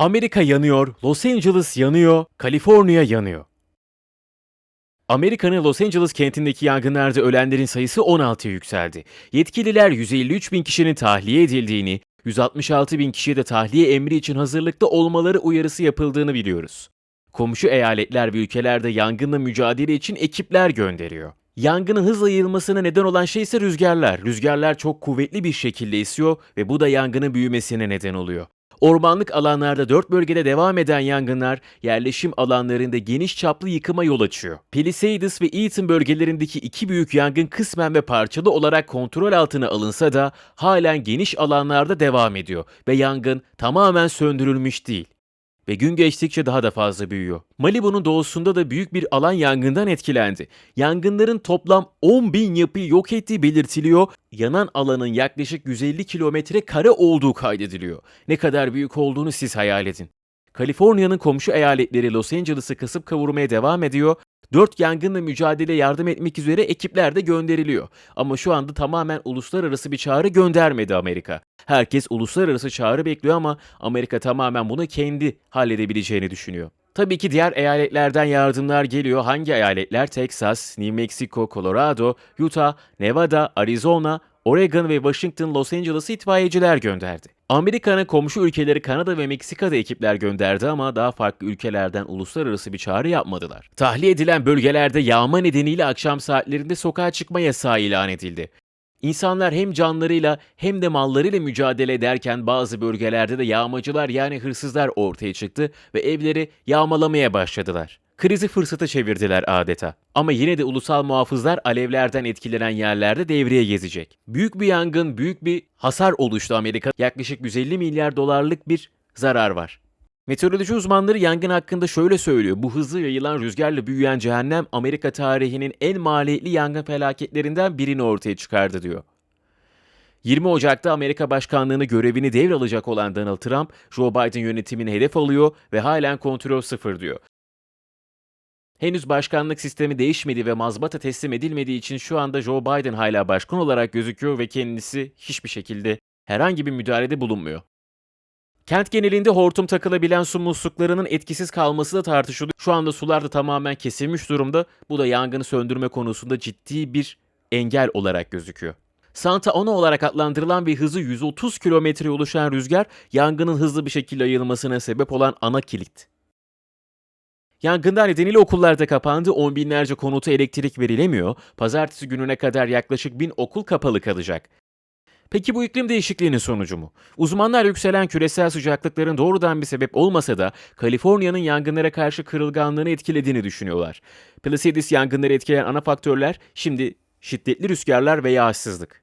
Amerika yanıyor, Los Angeles yanıyor, Kaliforniya yanıyor. Amerika'nın Los Angeles kentindeki yangınlarda ölenlerin sayısı 16'ya yükseldi. Yetkililer 153 bin kişinin tahliye edildiğini, 166 bin kişiye de tahliye emri için hazırlıkta olmaları uyarısı yapıldığını biliyoruz. Komşu eyaletler ve ülkelerde yangınla mücadele için ekipler gönderiyor. Yangının hızla yayılmasına neden olan şey ise rüzgarlar. Rüzgarlar çok kuvvetli bir şekilde esiyor ve bu da yangının büyümesine neden oluyor. Ormanlık alanlarda dört bölgede devam eden yangınlar yerleşim alanlarında geniş çaplı yıkıma yol açıyor. Palisades ve Eaton bölgelerindeki iki büyük yangın kısmen ve parçalı olarak kontrol altına alınsa da halen geniş alanlarda devam ediyor ve yangın tamamen söndürülmüş değil ve gün geçtikçe daha da fazla büyüyor. Malibu'nun doğusunda da büyük bir alan yangından etkilendi. Yangınların toplam 10 bin yapıyı yok ettiği belirtiliyor. Yanan alanın yaklaşık 150 kilometre kare olduğu kaydediliyor. Ne kadar büyük olduğunu siz hayal edin. Kaliforniya'nın komşu eyaletleri Los Angeles'ı kasıp kavurmaya devam ediyor. Dört yangınla mücadele yardım etmek üzere ekipler de gönderiliyor. Ama şu anda tamamen uluslararası bir çağrı göndermedi Amerika. Herkes uluslararası çağrı bekliyor ama Amerika tamamen bunu kendi halledebileceğini düşünüyor. Tabii ki diğer eyaletlerden yardımlar geliyor. Hangi eyaletler? Texas, New Mexico, Colorado, Utah, Nevada, Arizona, Oregon ve Washington Los Angeles'a itfaiyeciler gönderdi. Amerika'nın komşu ülkeleri Kanada ve Meksika'da ekipler gönderdi ama daha farklı ülkelerden uluslararası bir çağrı yapmadılar. Tahliye edilen bölgelerde yağma nedeniyle akşam saatlerinde sokağa çıkma yasağı ilan edildi. İnsanlar hem canlarıyla hem de mallarıyla mücadele ederken bazı bölgelerde de yağmacılar yani hırsızlar ortaya çıktı ve evleri yağmalamaya başladılar. Krizi fırsata çevirdiler adeta. Ama yine de ulusal muhafızlar alevlerden etkilenen yerlerde devreye gezecek. Büyük bir yangın, büyük bir hasar oluştu Amerika. Yaklaşık 150 milyar dolarlık bir zarar var. Meteoroloji uzmanları yangın hakkında şöyle söylüyor. Bu hızlı yayılan rüzgarla büyüyen cehennem Amerika tarihinin en maliyetli yangın felaketlerinden birini ortaya çıkardı diyor. 20 Ocak'ta Amerika Başkanlığı'nı görevini devralacak olan Donald Trump, Joe Biden yönetimini hedef alıyor ve halen kontrol sıfır diyor. Henüz başkanlık sistemi değişmedi ve mazbata teslim edilmediği için şu anda Joe Biden hala başkan olarak gözüküyor ve kendisi hiçbir şekilde herhangi bir müdahalede bulunmuyor. Kent genelinde hortum takılabilen su musluklarının etkisiz kalması da tartışılıyor. Şu anda sular da tamamen kesilmiş durumda. Bu da yangını söndürme konusunda ciddi bir engel olarak gözüküyor. Santa Ana olarak adlandırılan ve hızı 130 kilometreye ulaşan rüzgar, yangının hızlı bir şekilde yayılmasına sebep olan ana kilit. Yangından nedeniyle okullarda kapandı, on binlerce konuta elektrik verilemiyor, pazartesi gününe kadar yaklaşık bin okul kapalı kalacak. Peki bu iklim değişikliğinin sonucu mu? Uzmanlar yükselen küresel sıcaklıkların doğrudan bir sebep olmasa da Kaliforniya'nın yangınlara karşı kırılganlığını etkilediğini düşünüyorlar. Palisades yangınları etkileyen ana faktörler şimdi şiddetli rüzgarlar ve yağışsızlık.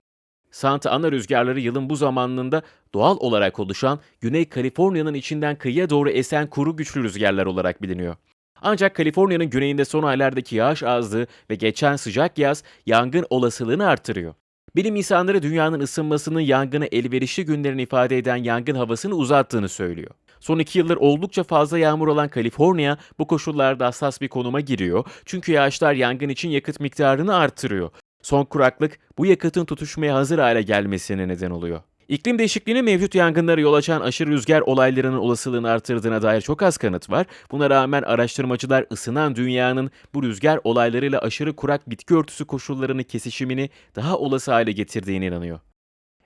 Santa Ana rüzgarları yılın bu zamanında doğal olarak oluşan Güney Kaliforniya'nın içinden kıyıya doğru esen kuru güçlü rüzgarlar olarak biliniyor. Ancak Kaliforniya'nın güneyinde son aylardaki yağış azlığı ve geçen sıcak yaz yangın olasılığını artırıyor. Bilim insanları dünyanın ısınmasının yangına elverişli günlerini ifade eden yangın havasını uzattığını söylüyor. Son iki yıldır oldukça fazla yağmur olan Kaliforniya bu koşullarda hassas bir konuma giriyor çünkü yağışlar yangın için yakıt miktarını artırıyor. Son kuraklık bu yakıtın tutuşmaya hazır hale gelmesine neden oluyor. İklim değişikliğinin mevcut yangınlara yol açan aşırı rüzgar olaylarının olasılığını artırdığına dair çok az kanıt var. Buna rağmen araştırmacılar ısınan dünyanın bu rüzgar olaylarıyla aşırı kurak bitki örtüsü koşullarını kesişimini daha olası hale getirdiğine inanıyor.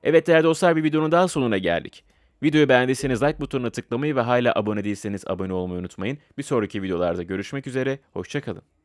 Evet değerli dostlar bir videonun daha sonuna geldik. Videoyu beğendiyseniz like butonuna tıklamayı ve hala abone değilseniz abone olmayı unutmayın. Bir sonraki videolarda görüşmek üzere, hoşçakalın.